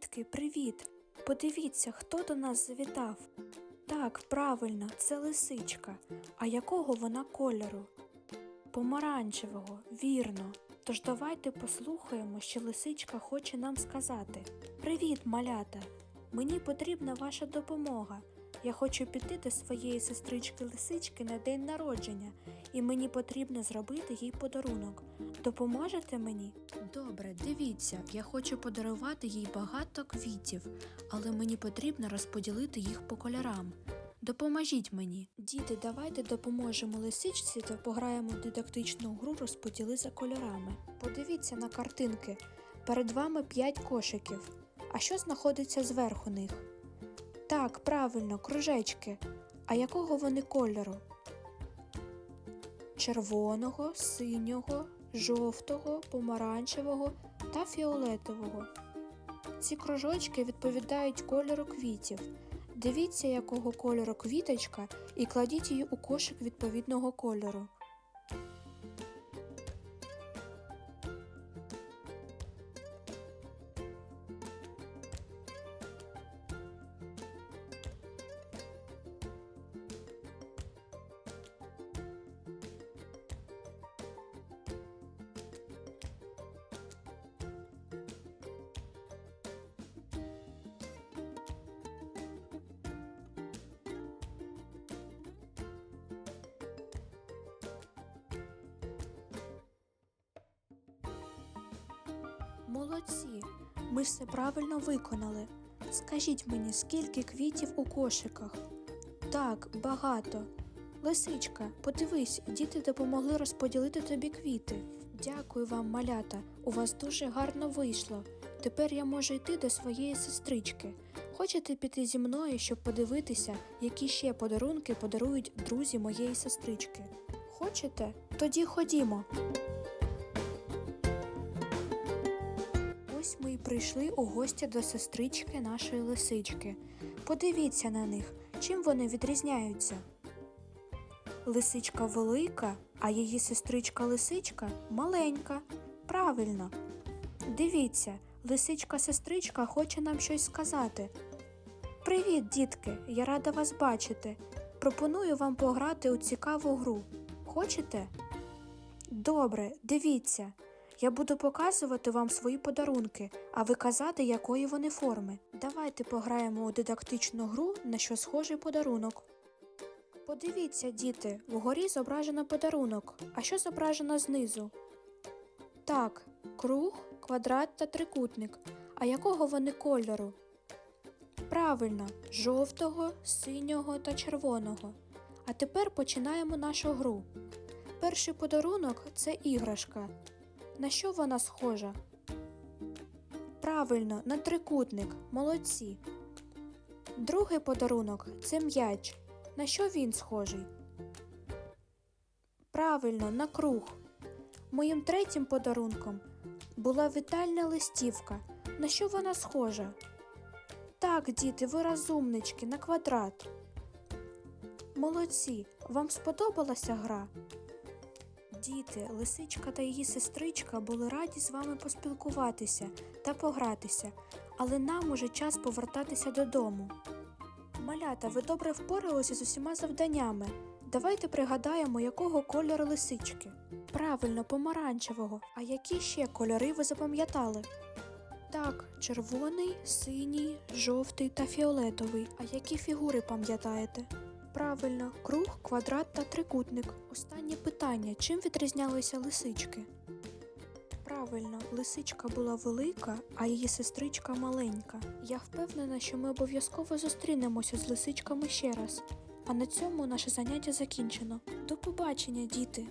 Дітки, привіт! Подивіться, хто до нас завітав. Так, правильно, це лисичка. А якого вона кольору? Помаранчевого, вірно. Тож давайте послухаємо, що лисичка хоче нам сказати. Привіт, малята! Мені потрібна ваша допомога. Я хочу піти до своєї сестрички лисички на день народження, і мені потрібно зробити їй подарунок. Допоможете мені? Добре, дивіться, я хочу подарувати їй багато квітів, але мені потрібно розподілити їх по кольорам. Допоможіть мені. Діти, давайте допоможемо лисичці та пограємо в дидактичну гру розподіли за кольорами. Подивіться на картинки. Перед вами 5 кошиків. А що знаходиться зверху них? Так, правильно, кружечки. А якого вони кольору? Червоного, синього, жовтого, помаранчевого та фіолетового. Ці кружочки відповідають кольору квітів. Дивіться, якого кольору квіточка, і кладіть її у кошик відповідного кольору. Молодці, ми все правильно виконали. Скажіть мені, скільки квітів у кошиках? Так, багато. Лисичка, подивись, діти допомогли розподілити тобі квіти. Дякую вам, малята. У вас дуже гарно вийшло. Тепер я можу йти до своєї сестрички. Хочете піти зі мною, щоб подивитися, які ще подарунки подарують друзі моєї сестрички? Хочете? Тоді ходімо. Ось ми й прийшли у гості до сестрички нашої лисички. Подивіться на них, чим вони відрізняються. Лисичка велика, а її сестричка лисичка маленька. Правильно. Дивіться, лисичка-сестричка хоче нам щось сказати. Привіт, дітки! Я рада вас бачити. Пропоную вам пограти у цікаву гру. Хочете? Добре, дивіться. Я буду показувати вам свої подарунки, а ви казати, якої вони форми. Давайте пограємо у дидактичну гру, на що схожий подарунок. Подивіться, діти, вгорі зображено подарунок. А що зображено знизу? Так, круг, квадрат та трикутник. А якого вони кольору? Правильно, жовтого, синього та червоного. А тепер починаємо нашу гру. Перший подарунок це іграшка. На що вона схожа? Правильно, на трикутник. Молодці. Другий подарунок це м'яч. На що він схожий? Правильно, на круг. Моїм третім подарунком була вітальна листівка. На що вона схожа? Так, діти, ви розумнички, на квадрат. Молодці, вам сподобалася гра? Діти, лисичка та її сестричка були раді з вами поспілкуватися та погратися, але нам уже час повертатися додому. Малята, ви добре впоралися з усіма завданнями. Давайте пригадаємо, якого кольору лисички. Правильно, помаранчевого. А які ще кольори ви запам'ятали? Так, червоний, синій, жовтий та фіолетовий. А які фігури пам'ятаєте? Правильно, круг, квадрат та трикутник. Останнє питання: чим відрізнялися лисички? Правильно, лисичка була велика, а її сестричка маленька. Я впевнена, що ми обов'язково зустрінемося з лисичками ще раз. А на цьому наше заняття закінчено. До побачення, діти!